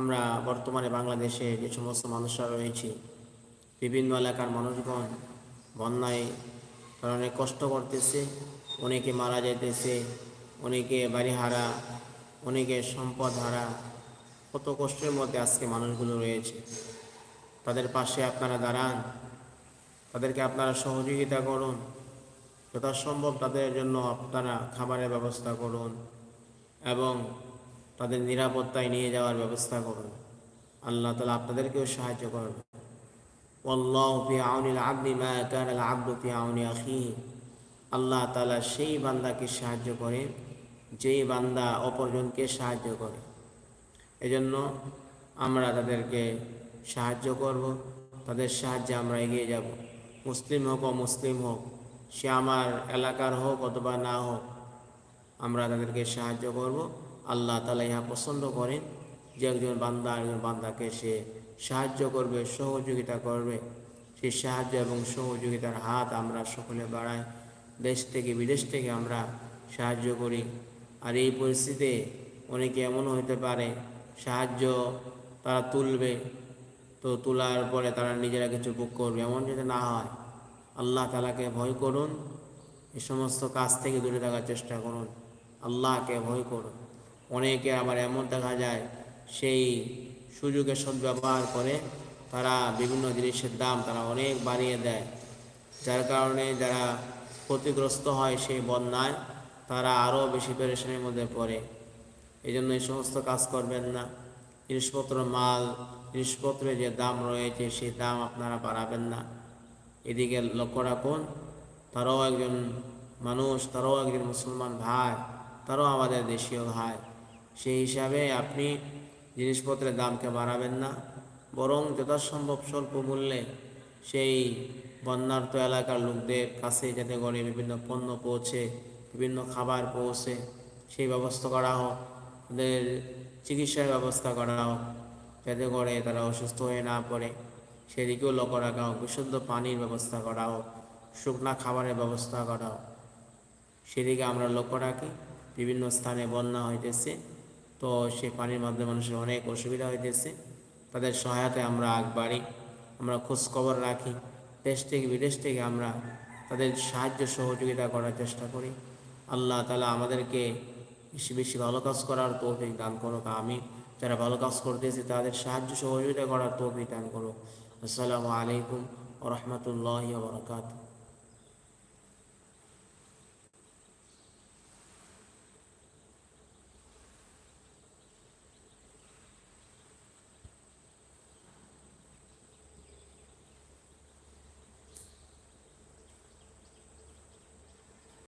আমরা বর্তমানে বাংলাদেশে যে সমস্ত মানুষরা রয়েছে, বিভিন্ন এলাকার মানুষগণ বন্যায় অনেক কষ্ট করতেছে, অনেকে মারা যেতেছে অনেকে বাড়ি হারা, অনেকে সম্পদ হারা। কত কষ্টের মধ্যে আজকে মানুষগুলো রয়েছে। তাদের পাশে আপনারা দাঁড়ান, তাদেরকে আপনারা সহযোগিতা করুন, যথাসম্ভব তাদের জন্য আপনারা খাবারের ব্যবস্থা করুন এবং তাদের নিরাপত্তায় নিয়ে যাওয়ার ব্যবস্থা করুন। আল্লাহ তালা আপনাদেরকেও সাহায্য করুন। অল্লাহ ফি আউনিল আব্দি মা কান ফি আল্লাহ তালা সেই বান্দাকে সাহায্য করে, যেই বান্দা অপরজনকে সাহায্য করে। এজন্য আমরা তাদেরকে সাহায্য করব, তাদের সাহায্যে আমরা এগিয়ে যাব। মুসলিম হোক মুসলিম হোক, সে আমার এলাকার হোক অথবা না হোক, আমরা তাদেরকে সাহায্য করব। আল্লাহ তালা ইহা পছন্দ করেন যে একজন বান্দা একজন বান্দাকে সে সাহায্য করবে, সহযোগিতা করবে। সেই সাহায্য এবং সহযোগিতার হাত আমরা সকলে বাড়াই, দেশ থেকে, বিদেশ থেকে আমরা সাহায্য করি। আর এই পরিস্থিতিতে অনেকে এমন হতে পারে, সাহায্য তারা তুলবে, তো তোলার পরে তারা নিজেরা কিছু বুক করবে। এমন যাতে না হয়, আল্লাহ তালাকে ভয় করুন এই সমস্ত কাজ থেকে দূরে থাকার চেষ্টা করুন। আল্লাহকে ভয় করুন। অনেকে আবার এমন দেখা যায়, সেই সুযোগের সদ্ব্যবহার করে তারা বিভিন্ন জিনিসের দাম তারা অনেক বাড়িয়ে দেয়। যার কারণে যারা ক্ষতিগ্রস্ত হয় সেই বন্যায় তারা আরও বেশি পেরেশানির মধ্যে পড়ে। এই জন্য এই সমস্ত কাজ করবেন না। জিনিসপত্র, মাল জিনিসপত্রের যে দাম রয়েছে সেই দাম আপনারা বাড়াবেন না। এদিকে লক্ষ্য রাখুন, তারাও একজন মানুষ, তারাও একজন মুসলমান ভাই, তারাও আমাদের দেশীয় ভাই। সেই হিসাবে আপনি জিনিসপত্রের দামকে বাড়াবেন না, বরং যথাসম্ভব স্বল্প মূল্যে সেই বন্যার্ত এলাকার লোকদের কাছে যাতে করে বিভিন্ন পণ্য পৌঁছে, বিভিন্ন খাবার পৌঁছে, সেই ব্যবস্থা করা হোক, তাদের চিকিৎসার ব্যবস্থা করা হোক, যাতে করে তারা অসুস্থ হয়ে না পড়ে। সেদিকেও লক্ষ্য রাখা হোক, বিশুদ্ধ পানির ব্যবস্থা করা হোক, শুকনা খাবারের ব্যবস্থা করা হোক। সেদিকে আমরা লক্ষ্য রাখি, বিভিন্ন স্থানে বন্যা হইতেছে। তো সে পানির মাধ্যমে মানুষের অনেক অসুবিধা হইতেছে। তাদের সহায়তায় আমরা আগ বাড়ি, আমরা খোঁজ খবর রাখি, দেশ থেকে বিদেশ থেকে আমরা তাদের সাহায্য, সহযোগিতা করার চেষ্টা করি। আল্লাহ তালা আমাদেরকে বেশি বেশি ভালো কাজ করার তৌফিক দান করুক আমি যারা ভালো কাজ করতেছি, তাদের সাহায্য, সহযোগিতা করার তৌফিক দান করুক। আসসালামু আলাইকুম রহমতুল্লাহ বরকাত